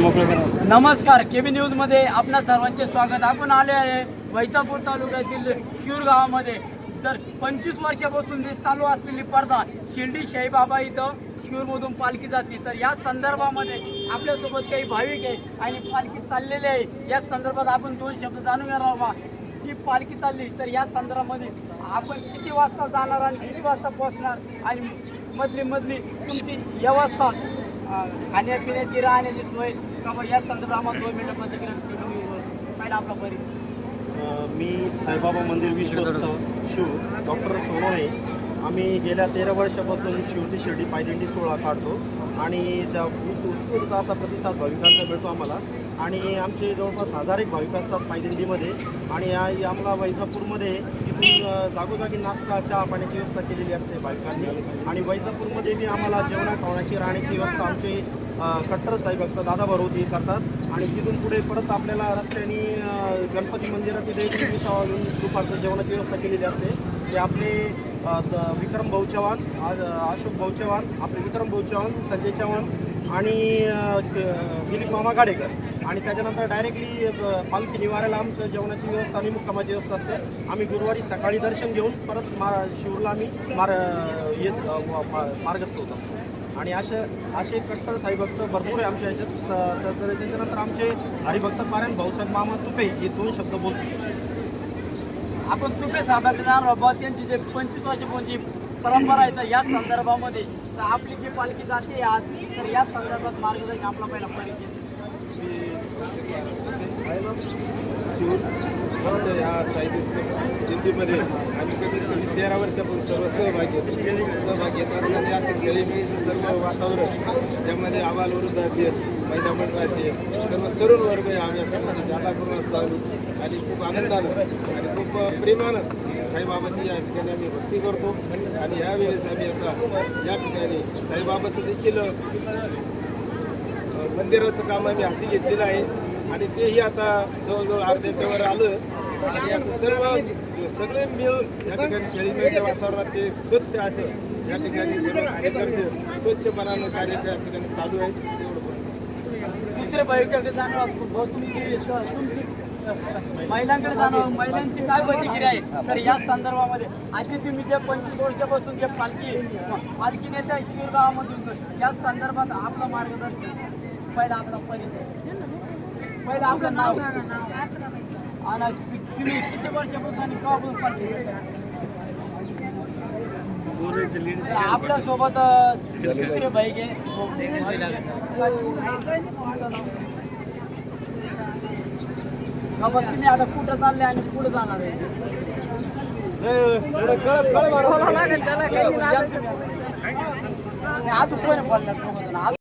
मोकळं नमस्कार केबी न्यूजमध्ये आपणा सर्वांचे स्वागत. आपण आले आहे वैजापूर तालुक्यातील शिर गावामध्ये तर पंचवीस वर्षापासून जे चालू असलेली स्पर्धा शिर्डी शाईबाबा इथं शिरूरमधून पालखी जाते. तर या संदर्भामध्ये आपल्यासोबत काही भाविक आहे आणि पालखी चाललेली आहे. या संदर्भात आपण दोन शब्द जाणून घेणार बा जी पालखी चालली तर या संदर्भामध्ये आपण किती वाजता जाणार आणि किती वाजता पोहोचणार? आणि मधली मधली तुमची व्यवस्था खाण्यापिण्याची राहण्याची सोय का बरं या संदर्भात दोन मिनिटं प्रतिक्रिया. पहिला आपला अ, मी साईबाबा मंदिर विश्वस्त शिव डॉक्टर सोनवणे आम्ही गेल्या तेरा वर्षापासून शिवती शिर्डी पायदिंडी सोहळा काढतो आणि त्या उत- उत्स्फूर्त असा प्रतिसाद भाविकांचा मिळतो आम्हाला. आणि आमचे जवळपास हजार एक भाविक असतात पायदिंडीमध्ये. आणि या आम्हाला वैजापूरमध्ये तिथून जागोजागी नाश्ता चहा पाण्याची व्यवस्था केलेली असते भाविकांनी. आणि वैजापूरमध्ये बी आम्हाला जेवणा खावण्याची राहण्याची व्यवस्था आमचे कट्टर साहेब असतात दादा भरवती करतात. आणि तिथून पुढे परत आपल्याला रस्त्याने गणपती मंदिरात तिथे एक घेऊन दुपारचं जेवणाची व्यवस्था केलेली असते. ते आपले द- विक्रम भाऊ चव्हाण आज अशोक भाऊ चव्हाण आपले विक्रम भाऊ चव्हाण संजय चव्हाण आणि दिलीप मामा गाडेकर. आणि त्याच्यानंतर डायरेक्टली पालखी निवाऱ्याला आमचं जेवणाची व्यवस्था आणि मुक्कामाची व्यवस्था असते. आम्ही गुरुवारी सकाळी दर्शन घेऊन परत मा शिवरला आम्ही मार येत मार्गस्थ होत असतो. आणि असे असे कट्टर साईभक्त भरपूर आहे आमच्या ह्याच्यात स- तर- तर त्याच्यानंतर आमचे हरिभक्त पारायण भाऊसाहेब मामा तुपे हे दोन शब्द बोलतो आपण तुपे आहोत बुवा. त्यांची जे पंचवीस वर्षापूर्वी परंपरा आहे तर या संदर्भामध्ये तर आपली जी पालखी जाते आज तर या संदर्भात मार्गदर्शन आपला पहिला परिचय शिवूर आमच्या या साहित्य दिंडीमध्ये आम्ही कमीत कमी तेरा वर्षापासून सर्व सहभागी होतो. सहभागी घेत असताना असं खेळीमेळीचं सर्व वातावरण त्यामध्ये आबाल वृद्ध असेल महिला मंडळ असेल सर्व तरुण वर्ग आम्ही याच्यामध्ये जादा करून असतो आम्ही? आणि खूप आनंदानं आणि खूप प्रेमानं साईबाबाची या ठिकाणी आम्ही भक्ती करतो. आणि यावेळेस आम्ही आता या ठिकाणी साईबाबाचं देखील मंदिराचं काम आम्ही हाती घेतलेलं आहे. आणि तेही आता जवळजवळ अर्ध्याच्या वर आलं. आणि असं सर्व सगळे मिळून या ठिकाणी खेळीमेळीच्या वातावरणात ते स्वच्छ असे या ठिकाणी सर्व कार्यकर्ते स्वच्छपणानं कार्य त्या ठिकाणी चालू आहे. दुसरे भाविकांकडे जाणार आहोत. तुमची तुमची महिलांकडे जाणार महिलांची काय प्रतिक्रिया आहे? तर या संदर्भामध्ये आधी तुम्ही जे पंचवीस वर्षापासून जे पालखी पालखी नेत्या शिवगावामधून या संदर्भात आपलं मार्गदर्शन पहिला आपला परिचय. पहिला आपलं नाव आणि तुम्ही किती वर्षापासून आणि केव्हापासून पालखी आपल्यासोबत दुसरे बाईक आहे. मग तुम्ही आता कुठं चालले आणि कुठं जाणार आहे? आज कोणी बोलणार